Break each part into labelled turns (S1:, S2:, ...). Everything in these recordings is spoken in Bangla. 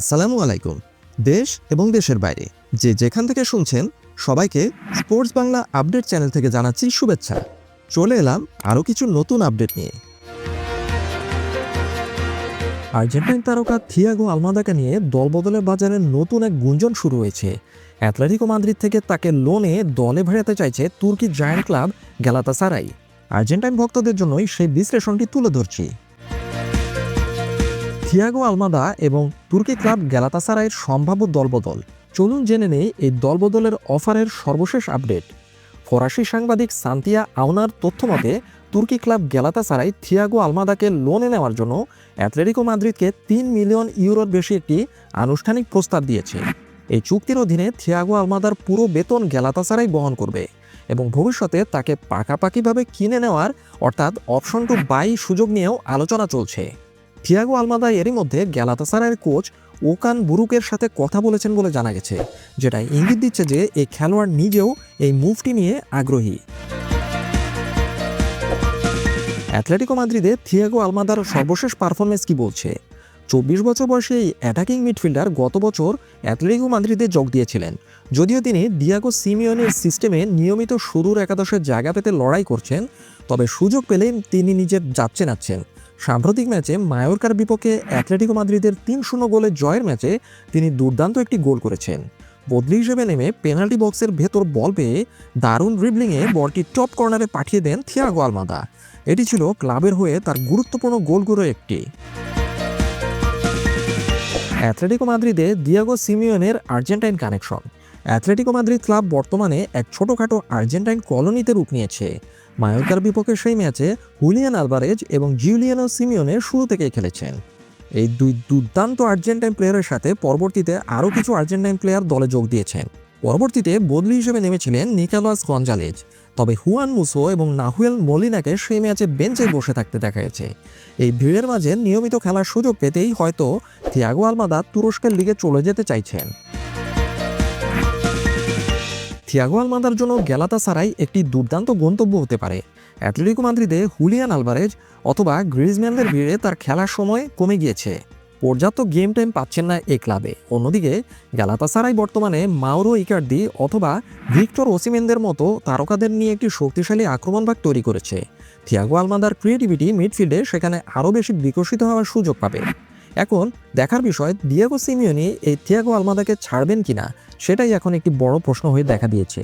S1: আসসালামু আলাইকুম। দেশ এবং দেশের বাইরে, যে যেখান থেকে শুনছেন, সবাইকে স্পোর্টস বাংলা আপডেট চ্যানেল থেকে জানাচ্ছি শুভেচ্ছা। চলে এলাম আরও কিছু নতুন আপডেট নিয়ে। আর্জেন্টাইন তারকা থিয়াগো আলমাদাকে নিয়ে দলবদলের বাজারে নতুন এক গুঞ্জন শুরু হয়েছে। অ্যাথলেটিকো মাদ্রিদ থেকে তাকে লোনে দলে ভেড়াতে চাইছে তুর্কি জায়ান্ট ক্লাব গ্যালাতাসারাই। আর্জেন্টাইন ভক্তদের জন্যই সেই বিশ্লেষণটি তুলে ধরছি। থিয়াগো আলমাদা এবং তুর্কি ক্লাব গ্যালাতাসারাইয়ের সম্ভাব্য দলবদল। চলুন জেনে নেই এই দলবদলের অফারের সর্বশেষ আপডেট। ফরাসি সাংবাদিক সান্তিয়া আউনার তথ্যমতে তুর্কি ক্লাব গ্যালাতাসারাই থিয়াগো আলমাদাকে লোনে নেওয়ার জন্য অ্যাথলেটিকো মাদ্রিদকে তিন মিলিয়ন ইউরোর বেশি একটি আনুষ্ঠানিক প্রস্তাব দিয়েছে। এই চুক্তির অধীনে থিয়াগো আলমাদার পুরো বেতন গ্যালাতাসারাই বহন করবে এবং ভবিষ্যতে তাকে পাকাপাকিভাবে কিনে নেওয়ার, অর্থাৎ অপশন টু বাই সুযোগ নিয়েও আলোচনা চলছে। থিয়াগো আলমাদা এরই মধ্যে গ্যালাতাসারায়ের কোচ ওকান বুরুকের সাথে কথা বলেছেন বলে জানা গেছে, যেটা ইঙ্গিত দিচ্ছে যে এই খেলোয়াড় নিজেও এই মুভটি নিয়ে আগ্রহী। অ্যাথলেটিকো মাদ্রিদে থিয়াগো আলমাদার সর্বশেষ পারফরমেন্স কি বলছে? চব্বিশ বছর বয়সে এই অ্যাটাকিং মিডফিল্ডার গত বছর অ্যাথলেটিকো মাদ্রিদে যোগ দিয়েছিলেন, যদিও তিনি দিয়াগো সিমিয়নের সিস্টেমে নিয়মিত শুরুর একাদশের জায়গা পেতে লড়াই করছেন, তবে সুযোগ পেলে তিনি নিজের যাচ্ছে নাচ্ছেন। সাম্প্রতিক ম্যাচে মায়োরকার বিপক্ষে অ্যাথলেটিকো মাদ্রিদের তিন শূন্য গোলের জয়ের ম্যাচে তিনি দুর্দান্ত একটি গোল করেছেন। বদলি হিসেবে নেমে পেনাল্টি বক্সের ভেতর বল পেয়ে দারুণ ড্রিবলিংয়ে বলটি টপ কর্নারে পাঠিয়ে দেন থিয়াগো আলমাদা। এটি ছিল ক্লাবের হয়ে তার গুরুত্বপূর্ণ গোলগুলো একটি। অ্যাথলেটিকো মাদ্রিদে Diego সিমিয়নের Argentine connection. Atletico Madrid club বর্তমানে এক ছোটোখাটো আর্জেন্টাইন কলোনিতে রূপ নিয়েছে। মায়োরকার বিপক্ষে সেই ম্যাচে হুলিয়ান আলভারেজ এবং জিউলিয়ানো সিমিওনে শুরু থেকেই খেলেছেন। এই দুই দুর্দান্ত আর্জেন্টাইন প্লেয়ারের সাথে পরবর্তীতে আরও কিছু আর্জেন্টাইন প্লেয়ার দলে যোগ দিয়েছেন। পরবর্তীতে বদলি হিসেবে নেমেছিলেন নিকালাস গঞ্জালেজ। তবে হুয়ান মুসো এবং নাহুয়েল মলিনাকে সেই ম্যাচে বেঞ্চে বসে থাকতে দেখা গেছে। এই ভিড়ের মাঝে নিয়মিত খেলার সুযোগ পেতেই হয়তো থিয়াগো আলমাদা তুরস্কের লিগে চলে যেতে চাইছেন। থিয়াগো আলমাদার জন্য গ্যালাতা সারাই একটি দুর্দান্ত গন্তব্য হতে পারে। অ্যাথলেটিকো মাদ্রিদে হুলিয়ান আলভারেজ অথবা গ্রিজম্যানদের ভিড়ে তার খেলার সময় কমে গিয়েছে। পর্যাপ্ত গেম টাইম পাচ্ছেন না এ ক্লাবে। অন্যদিকে গ্যালাতাসারাই বর্তমানে মাউরো ইকার্দি অথবা ভিক্টর ওসিমেনদের মতো তারকাদের নিয়ে একটি শক্তিশালী আক্রমণ ভাগ তৈরি করেছে। থিয়াগো আলমাদার ক্রিয়েটিভিটি মিডফিল্ডে সেখানে আরও বেশি বিকশিত হওয়ার সুযোগ পাবে। এখন দেখার বিষয় দিয়াগো সিমিওনি এই থিয়াগো আলমাদাকে ছাড়বেন কিনা, সেটাই এখন একটি বড় প্রশ্ন হয়ে দেখা দিয়েছে।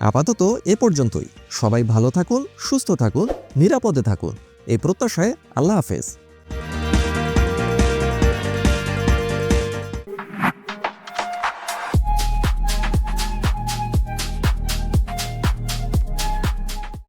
S1: আপাতত এ পর্যন্তই। সবাই ভালো থাকুন, সুস্থ থাকুন, নিরাপদে থাকুন। এই প্রত্যাশায় আল্লাহ হাফেজ।